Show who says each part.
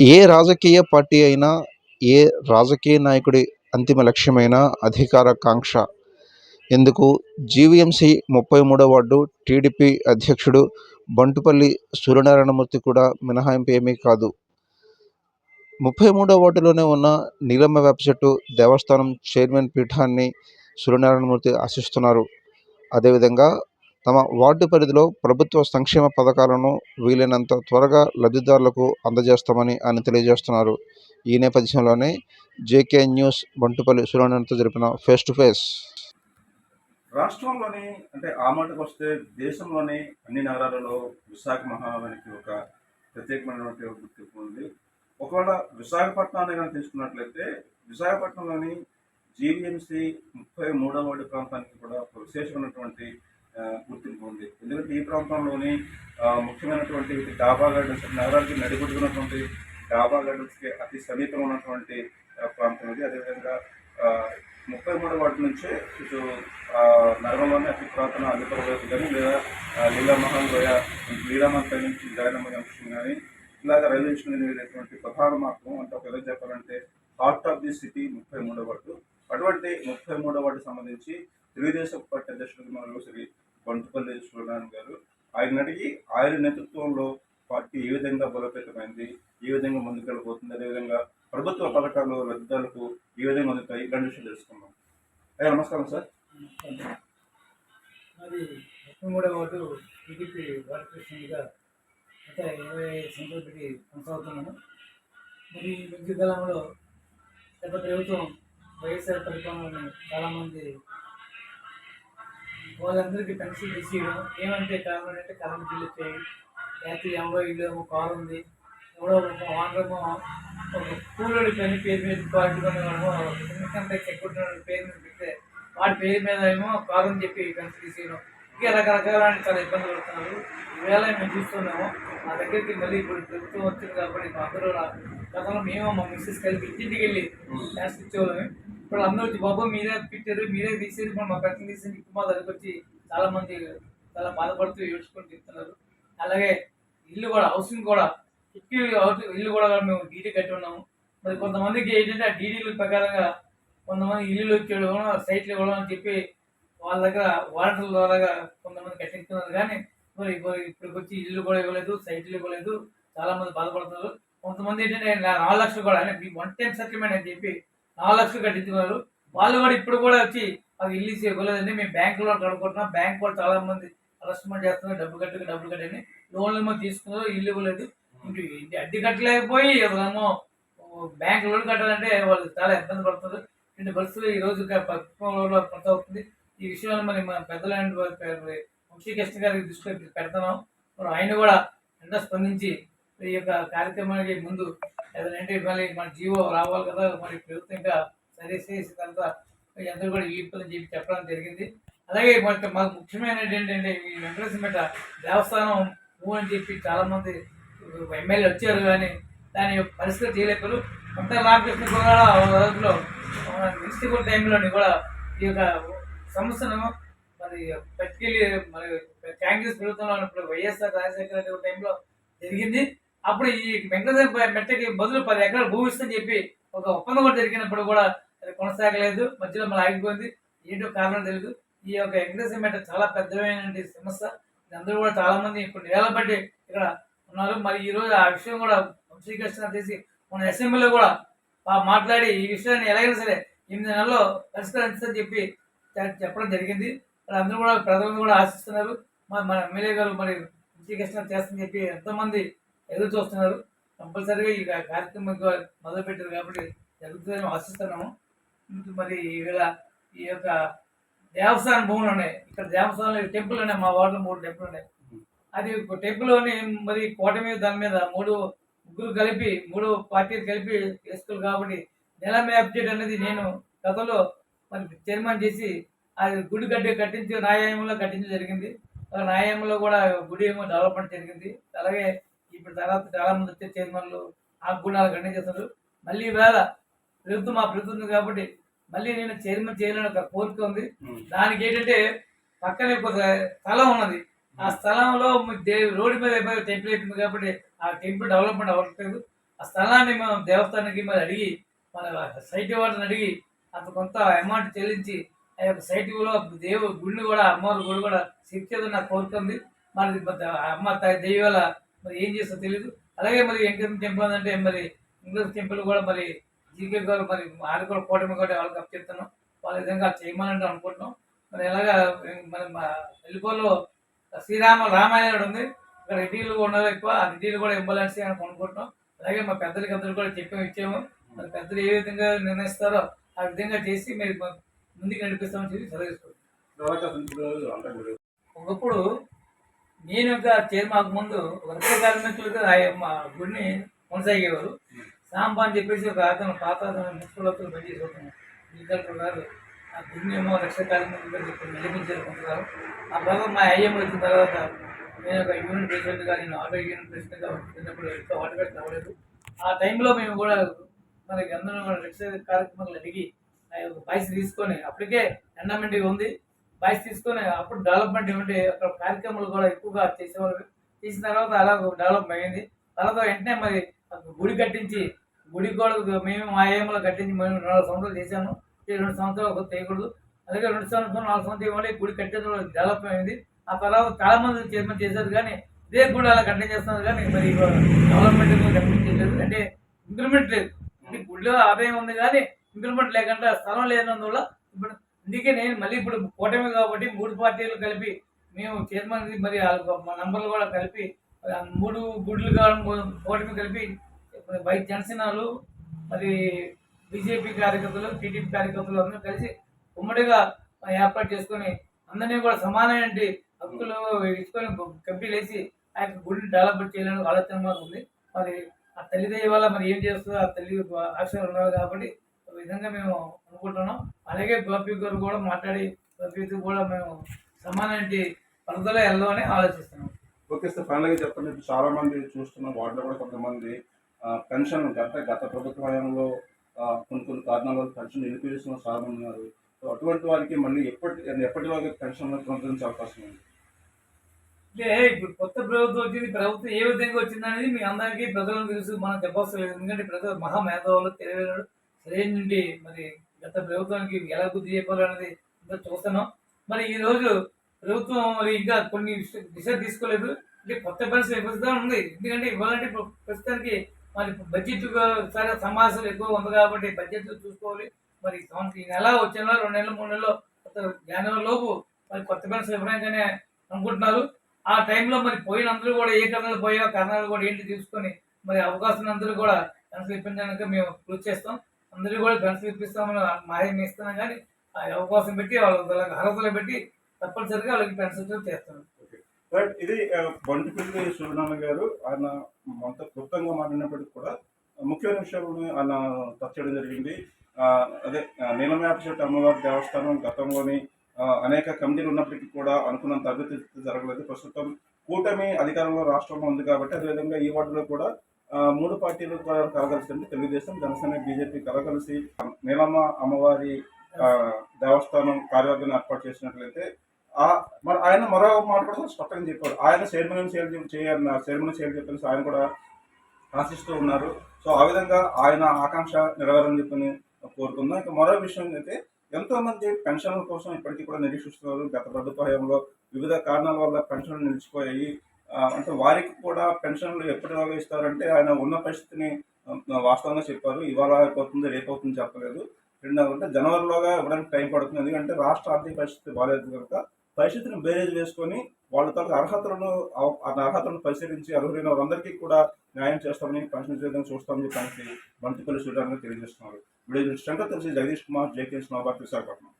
Speaker 1: ఏ రాజకీయ పార్టీ అయినా ఏ రాజకీయ నాయకుడి అంతిమ లక్ష్యమైనా అధికార కాంక్ష. ఎందుకు? జీవీఎంసీ ముప్పై మూడో వార్డు టీడీపీ అధ్యక్షుడు బంటుపల్లి సూర్యనారాయణమూర్తి కూడా మినహాయింపు ఏమీ కాదు. ముప్పై మూడో వార్డులోనే ఉన్న నీలమ్మ వేప చెట్టు దేవస్థానం చైర్మన్ పీఠాన్ని సూర్యనారాయణమూర్తి ఆశిస్తున్నారు. అదేవిధంగా తమ వార్డు పరిధిలో ప్రభుత్వ సంక్షేమ పథకాలను వీలైనంత త్వరగా లబ్ధిదారులకు అందజేస్తామని ఆయన తెలియజేస్తున్నారు. ఈ నేపథ్యంలోనే జేకే న్యూస్ బంటుపల్లి సురేంద్రతో జరిపిన ఫేస్ టు ఫేస్.
Speaker 2: రాష్ట్రంలోని అంటే ఆ మాటకు వస్తే దేశంలోని అన్ని నగరాలలో విశాఖ మహానగరానికి ఒక ప్రత్యేకమైనటువంటి గుర్తింపు ఉంది. ఒకవేళ విశాఖపట్నాన్ని కానీ తీసుకున్నట్లయితే విశాఖపట్నంలోని జీవీఎంసీ ముప్పై మూడవ వార్డు ప్రాంతానికి కూడా ఒక విశేషమైనటువంటి గుర్తింపు ఉంది ఎందుకంటే ఈ ప్రాంతంలోని ముఖ్యమైనటువంటి డాబా గార్డెన్స్ నగరానికి నడిబొడ్డుకున్నటువంటి డాబా గార్డెన్స్కి అతి సమీపంలో ఉన్నటువంటి ప్రాంతం ఇది. అదేవిధంగా ముప్పై మూడు వాటి నుంచే ఇటు నగరంలోనే అతి పురాతన అధికార కానీ లేదా లీలామహల్ లీలా లీలామహల్ లోయ నుంచి జగనమ్మ జంక్షన్ కానీ ఇలాగ రైల్వే స్టేషన్ వెళ్ళేటువంటి ప్రధాన మార్గం అంటే ఒక విధంగా చెప్పాలంటే హార్ట్ ఆఫ్ ది సిటీ ముప్పై మూడో వార్డు. అటువంటి ముప్పై మూడో వార్డు సంబంధించి తెలుగుదేశం పార్టీ అధ్యక్షుడు మన శ్రీ బంటుపల్లి సూర్యనారాయణ గారు. ఆయన అడిగి ఆయన నేతృత్వంలో పార్టీ ఏ విధంగా బలోపేతమైంది ఏ విధంగా ముందుకెళ్ళబోతుంది అదేవిధంగా ప్రభుత్వ పథకాలు రద్దాలకు ఏ విధంగా అందుతాయి ఇలాంటి విషయాలు తెలుసుకుందాం. అయ్యా నమస్కారం సార్.
Speaker 3: మరి ముప్పై మూడవ వార్డు టీడీపీ వార్డు గత ఇరవై ఐదు సంవత్సరాలు పెట్టి కొనసాగుతున్నాను మరి ఈ కాలంలో గత ప్రభుత్వం వైఎస్ఆర్ పరిపాలనలో చాలామంది వాళ్ళందరికీ పెన్షన్ తీసేయడం ఏమంటే కారణం అంటే కరెంట్ బిల్లు వచ్చాయి. లేకపోతే ఎవరో ఇల్లు ఏమో కారు ఉంది. ఎవడో ఒక వానరేమో ఒక కూలోడి పని పేరు మీద కార్డు కొనేవాడేమో ఎందుకంటే ఎక్కువ పేరు మీద పెడితే వాడి పేరు మీద ఏమో కారు అని చెప్పి పెన్షన్ తీసేయడం ఇంకా రకరకాల చాలా ఇబ్బంది పడుతున్నారు. ఈవేళ మేము చూస్తున్నాము మా దగ్గరికి మళ్ళీ ఇప్పుడు ప్రభుత్వం వచ్చింది కాబట్టి మా అందరూ గతంలో మేము మా మిస్సెస్ కలిపి ఇంటింటికి వెళ్ళి క్యాష్ ఇచ్చేవాళ్ళమి ఇప్పుడు అందరూ వచ్చి బాబు మీరే పెట్టారు మీరే తీసేది మా పెన్షన్ తీసేది ఇప్పుడు మా దగ్గరికి వచ్చి చాలా మంది చాలా బాధపడుతూ ఏడ్చుకొని చెప్తున్నారు. అలాగే ఇల్లు కూడా హౌసింగ్ కూడా ఫిఫ్టీ ఇల్లు కూడా మేము డీడీ కట్టి ఉన్నాము. మరి కొంతమందికి ఏంటంటే ఆ డీడీల ప్రకారంగా కొంతమంది ఇల్లులు వచ్చేయడం సైట్లు ఇవ్వడం అని చెప్పి వాళ్ళ దగ్గర వాటర్ ద్వారా కొంతమంది కట్టించుకున్నారు. కానీ మరి ఇప్పటికి వచ్చి ఇల్లు కూడా ఇవ్వలేదు సైట్లు ఇవ్వలేదు. చాలా మంది బాధపడుతున్నారు. కొంతమంది ఏంటంటే నాలుగు లక్షలు కూడా అంటే వన్ టైం సెటిల్మెంట్ అని చెప్పి నాలుగు లక్షలు కట్టించుకున్నారు. వాళ్ళు కూడా ఇప్పుడు కూడా వచ్చి అది ఇల్లు ఇచ్చి ఇవ్వలేదండి మేము బ్యాంకులో కడుక్కుంటున్నాం. బ్యాంక్ కూడా చాలా మంది అరెస్ట్మెంట్ చేస్తున్నారు. డబ్బు కట్టి డబ్బులు కట్టని లోన్లు ఏమో తీసుకున్నారు. ఇల్లు ఇవ్వలేదు. ఇంటి ఇంటి కట్టలేకపోయి అసలేమో బ్యాంక్ లోన్ కట్టాలంటే వాళ్ళు చాలా ఇబ్బంది పడుతున్నారు. ఇంటి పరిస్థితులు ఈ రోజు ప్రభుత్వంలో కొనసాగుతుంది ఈ విషయంలో మరి మన పెద్దలంటి వంశీకృష్ణ గారికి దృష్టిలో పెడతాం మరి ఆయన కూడా ఎంతో స్పందించి ఈ యొక్క కార్యక్రమానికి ముందు ఏదంటే మళ్ళీ మన జీవో రావాలి కదా మరి ప్రభుత్వం ఇంకా సరి చేసిన తర్వాత అందరూ కూడా ఇల్లు చెప్పి చెప్పడం జరిగింది. అలాగే మనకి మాకు ముఖ్యమైనది ఏంటంటే ఈ వెంకటేశ్వర దేవస్థానం ఊ అని చెప్పి చాలామంది ఎమ్మెల్యే వచ్చారు కానీ దాని పరిస్థితి చేయలేకలు కొంత రామకృష్ణ కూడా రోజులో మున్సిపల్ టైంలోని కూడా ఈ యొక్క సమస్యను మరి పట్టుకెళ్ళి మరి కాంగ్రెస్ ప్రభుత్వంలో ఉన్నప్పుడు వైఎస్ఆర్ రాజశేఖర రెడ్డి టైంలో జరిగింది. అప్పుడు ఈ వెంకటేశ్వర మెట్టకి బదులు పది ఎకరాలు భూమి ఇస్తని చెప్పి ఒక ఒప్పందం కూడా జరిగినప్పుడు కూడా అది కొనసాగలేదు. మధ్యలో మళ్ళీ ఆగిపోయింది. ఏంటో కారణం తెలియదు ఈ యొక్క వెంకటేశ్వర మెట్ట చాలా పెద్దమైన సమస్య అందరూ కూడా చాలా మంది ఇప్పుడు వేల బట్టి ఇక్కడ ఉన్నారు. మరి ఈ రోజు ఆ విషయం కూడా వంశీకృష్ణ చేసి మన అసెంబ్లీలో కూడా మాట్లాడి ఈ విషయాన్ని ఎలాగైనా సరే ఎనిమిది నెలల్లో పరిష్కరించని చెప్పి చెప్పడం జరిగింది. మరి అందరూ కూడా ప్రజలను కూడా ఆశిస్తున్నారు. మరి మన ఎమ్మెల్యే గారు మరి వంశీకృష్ణ చేస్తని చెప్పి ఎంతోమంది ఎదురు చూస్తున్నారు. కంపల్సరీగా ఈ కార్యక్రమం మొదలుపెట్టారు కాబట్టి జరుగుతుందని ఆశిస్తున్నాము. మరి ఈవేళ ఈ యొక్క దేవస్థానం భూములు ఉన్నాయి. ఇక్కడ దేవస్థానంలో టెంపుల్ ఉన్నాయి. మా వార్డులో మూడు టెంపుల్ ఉన్నాయి. అది ఒక టెంపుల్లోని మరి కోట మీద దాని మీద మూడు ముగ్గురు కలిపి మూడు పార్టీలు కలిపి వేసుకోవాలి కాబట్టి నెల మ్యాప్డేట్ అనేది నేను గతంలో మరి చైర్మన్ చేసి అది గుడి గడ్డి కట్టించి న్యాయంలో కట్టించడం జరిగింది. ఆ న్యాయంలో కూడా గుడి ఏమో డెవలప్మెంట్ జరిగింది. అలాగే ఇప్పుడు తర్వాత చాలా మంది వచ్చే చైర్మన్లు ఆ గుణాలు ఖండించేస్తారు మళ్ళీ వేళ ప్రభుత్వం మా ప్రభుత్వం ఉంది కాబట్టి మళ్ళీ నేను చైర్మన్ చేయాలని ఒక కోరిక ఉంది. దానికి ఏంటంటే పక్కనే ఒక స్థలం ఉన్నది. ఆ స్థలంలో రోడ్డు మీద టెంపుల్ అయిపోయింది కాబట్టి ఆ టెంపుల్ డెవలప్మెంట్ అవ్వట్లేదు. ఆ స్థలాన్ని మేము దేవస్థానానికి మరి అడిగి మన సైట్ వాళ్ళని అడిగి అంత కొంత అమౌంట్ చెల్లించి ఆ యొక్క సైటిలో దేవు గుడిని కూడా అమ్మవారి గుడి కూడా శిక్షేదని నాకు కోరుతుంది మరి అమ్మ త- దైవాల మరి ఏం చేస్తో తెలియదు అలాగే మరి వెంకటేశ్వర టెంపుల్ అంటే మరి ఇంగ్లీష్ టెంపుల్ కూడా మరి జీకే గారు మరి వాళ్ళు కూడా కూటమి కూడా వాళ్ళకి అప్ వాళ్ళ విధంగా చేయమని అనుకుంటున్నాం. మరి ఎలాగా మరి మా వెళ్ళిపోలో శ్రీరామ రామాయణుడు ఉంది. ఇక్కడ రెడ్డిలు ఉన్నారు ఎక్కువ. ఆ రెడ్డిలు కూడా ఇంబాలెన్స్ అని అనుకుంటున్నాం అలాగే మా పెద్దలకి అందరూ కూడా చెప్పాము ఇచ్చాము. మరి పెద్దలు ఏ విధంగా నిర్ణయిస్తారో ఆ విధంగా చేసి మీరు ముందుకు నడిపిస్తామని చెప్పి సెలవు
Speaker 2: తర్వాత
Speaker 3: ఒకప్పుడు నేను ఇంకా చేరుమాకు ముందు వర్గ కార్మికులుగా ఆ- మా గుడిని కొనసాగేవారు. సాంబా అని చెప్పేసి ఒక అతను పాత మున్సిపల్ పెట్టి కలెక్టర్ గారు ఆ గుడిని ఏమో రక్ష కార్మికులుగా చెప్పి నిలిపించారు కొంతకాలం. ఆ భాగం మా అయ్యం వచ్చిన తర్వాత నేను ఒక యూనియన్ ప్రెసిడెంట్గా నేను ఆటో యూనియన్ ప్రెసిడెంట్గా చిన్నప్పుడు ఎక్కువ వాటగాడు కావలేదు ఆ టైంలో మేము కూడా మనకి అందరూ రక్ష కార్యక్రమాలు అడిగి ఆ యొక్క తీసుకొని అప్పటికే ఎండమెంట్ ఉంది. బాయ్స్ తీసుకొని అప్పుడు డెవలప్మెంట్ ఏమిటి అక్కడ కార్యక్రమాలు కూడా ఎక్కువగా చేసేవాళ్ళు. చేసిన తర్వాత అలా డెవలప్ అయింది. తర్వాత వెంటనే మరి గుడి కట్టించి గుడి కూడా మేము మా ఏమలో కట్టించి మేము నాలుగు సంవత్సరాలు చేశాము. రెండు సంవత్సరాలు ఒక చేయకూడదు. అలాగే రెండు సంవత్సరాలు నాలుగు సంవత్సరాలు ఇవ్వాలి గుడి కట్టేది డెవలప్ అయింది. ఆ తర్వాత చాలా మంది చైర్మన్ చేశారు కానీ ఇదే కూడా అలా కంటిన్యూ చేస్తున్నారు కానీ మరి డెవలప్మెంట్ కంటిన్యూ చేయలేదు. అంటే ఇంప్రూవ్మెంట్ లేదు. గుడిలో ఆదాయం ఉంది కానీ ఇంక్రిమెంట్ లేకుండా స్థలం లేనందువల్ల ఇప్పుడు అందుకే నేను మళ్ళీ ఇప్పుడు కూటమి కాబట్టి మూడు పార్టీలు కలిపి మేము చైర్మన్ మరి మా నంబర్లు కూడా కలిపి మూడు గుడ్లు కావడం కూటమి కలిపి బైక్ జనసేనలు మరి బీజేపీ కార్యకర్తలు టీడీపీ కార్యకర్తలు అందరూ కలిసి ఉమ్మడిగా ఏర్పాటు చేసుకొని అందరినీ కూడా సమానమైన హక్కులు ఇచ్చుకొని కంపెనీలు ఆ యొక్క గుడిని డెవలప్మెంట్ చేయాలని ఆలోచన మాకు ఉంది. మరి ఆ తల్లిదయ్య వల్ల మరి ఏం చేస్తుందో ఆ తల్లి ఆశలు ఉన్నారు కాబట్టి విధంగా మేము అనుకుంటున్నాం. అలాగే గోపి గారు కూడా మాట్లాడి గోపితో కూడా మేము సమానమైన పద్ధతిలో వెళ్దామని ఆలోచిస్తున్నాం.
Speaker 2: ఓకే సార్ ఫైనల్గా చెప్పండి. చాలా మంది చూస్తున్న వాటిలో కూడా కొంతమంది పెన్షన్ గత గత ప్రభుత్వ హయాంలో కొన్ని కొన్ని కారణాల వల్ల పెన్షన్ నిలిపిస్తున్న చాలా మంది ఉన్నారు. సో అటువంటి వారికి మళ్ళీ ఎప్పటి ఎప్పటి వరకు పెన్షన్ కొనసాగించే అవకాశం ఉంది?
Speaker 3: అంటే ఇప్పుడు కొత్త ప్రభుత్వం వచ్చింది ప్రభుత్వం ఏ విధంగా వచ్చింది అనేది మీ అందరికీ ప్రజలకు తెలుసు. మనం చెప్పవసరం లేదు. ఎందుకంటే ప్రజలు మహా మేధావులు తెలియదు సరైన నుండి మరి గత ప్రభుత్వానికి ఎలా బుద్ధి చెప్పాలనేది ఇంకా చూస్తున్నాం. మరి ఈ రోజు ప్రభుత్వం మరి ఇంకా కొన్ని డిసైడ్ తీసుకోలేదు. అంటే కొత్త పరిస్థితి ఇవ్వడం ఉంది. ఎందుకంటే ఇవ్వాలంటే ఇప్పుడు ప్రస్తుతానికి మరి బడ్జెట్ సరే సమాసాలు ఎక్కువ ఉంది కాబట్టి బడ్జెట్ చూసుకోవాలి. మరి సంవత్సరం ఈ నెల వచ్చే నెల రెండు నెలలు మూడు నెలలు కొత్త జనవరి లోపు మరి కొత్త పెన్షన్ ఇవ్వడానికనే అనుకుంటున్నారు. ఆ టైంలో మరి పోయిన అందరూ కూడా ఏ కర్ణాలు పోయా కారణాలు కూడా ఏంటి తీసుకొని మరి అవకాశం అందరూ కూడా పెన్షన్ ఇప్పించడానికి మేము కృషి చేస్తాం. అందరూ కూడా గన్స్ ఇప్పిస్తామని మాయం ఇస్తాను కానీ ఆ అవకాశం పెట్టి వాళ్ళకి అర్హతలు పెట్టి తప్పనిసరిగా వాళ్ళకి పెన్షన్ చేస్తాం.
Speaker 2: బట్ ఇది ఆ, బంటిపల్లి సూర్యనారాయణ గారు ఆయన అంత క్లుప్తంగా మాట్లాడినప్పటికీ కూడా ముఖ్యమైన విషయాలను ఆయన టచ్ చేయడం జరిగింది అదే ఆ, చెట్టు అమ్మవారి దేవస్థానం గతంలోని అనేక కమిటీలు ఉన్నప్పటికీ కూడా అనుకున్నంత అభివృద్ధి జరగలేదు. ప్రస్తుతం కూటమి అధికారంలో రాష్ట్రంలో ఉంది కాబట్టి అదేవిధంగా ఈ వార్డులో కూడా మూడు పార్టీలు కూడా కలగలిసి తెలుగుదేశం జనసేన బీజేపీ కలగలిసి నీలమ్మ అమ్మవారి దేవస్థానం కార్యవర్గాన్ని ఏర్పాటు చేసినట్లయితే ఆ మరి ఆయన మరో మాట కూడా స్పష్టంగా చెప్పారు. ఆయన చైర్మన్ చేయాలి చేయాలన్నారు చైర్మన్ చేయాలి చెప్పేసి ఆయన కూడా ఆశిస్తూ ఉన్నారు. సో ఆ విధంగా ఆయన ఆకాంక్ష నెరవేరని చెప్పని కోరుకుందాం. ఇంకా మరో విషయం అయితే ఎంతో మంది పెన్షన్ల కోసం ఇప్పటికీ కూడా నిరీక్షిస్తున్నారు. గత ప్రభుత్వ హయాంలో వివిధ కారణాల వల్ల పెన్షన్లు నిలిచిపోయాయి. అంటే వారికి కూడా పెన్షన్లు ఎప్పటిలాగా ఇస్తారంటే ఆయన ఉన్న పరిస్థితిని వాస్తవంగా చెప్పారు. ఇవాళ అయిపోతుంది రేపు అవుతుంది చెప్పలేదు. రెండవ అంటే జనవరిలోగా ఇవ్వడానికి టైం పడుతుంది. ఎందుకంటే రాష్ట్ర ఆర్థిక పరిస్థితి బాగాలేదు కనుక పరిస్థితిని బేరేజ్ వేసుకొని వాళ్ళ తాలూకు అర్హతలను అర్హతలను పరిశీలించి అర్హులైన వారందరికీ కూడా న్యాయం చేస్తామని పెన్షన్ చేయడం చూస్తామని చెప్పి బంతిపల్లి చూడడానికి తెలియజేస్తున్నారు. వీడియో శంకర్ తెలిసి జగదీష్ కుమార్ జేకే స్నోబార్ విశాఖపట్నం.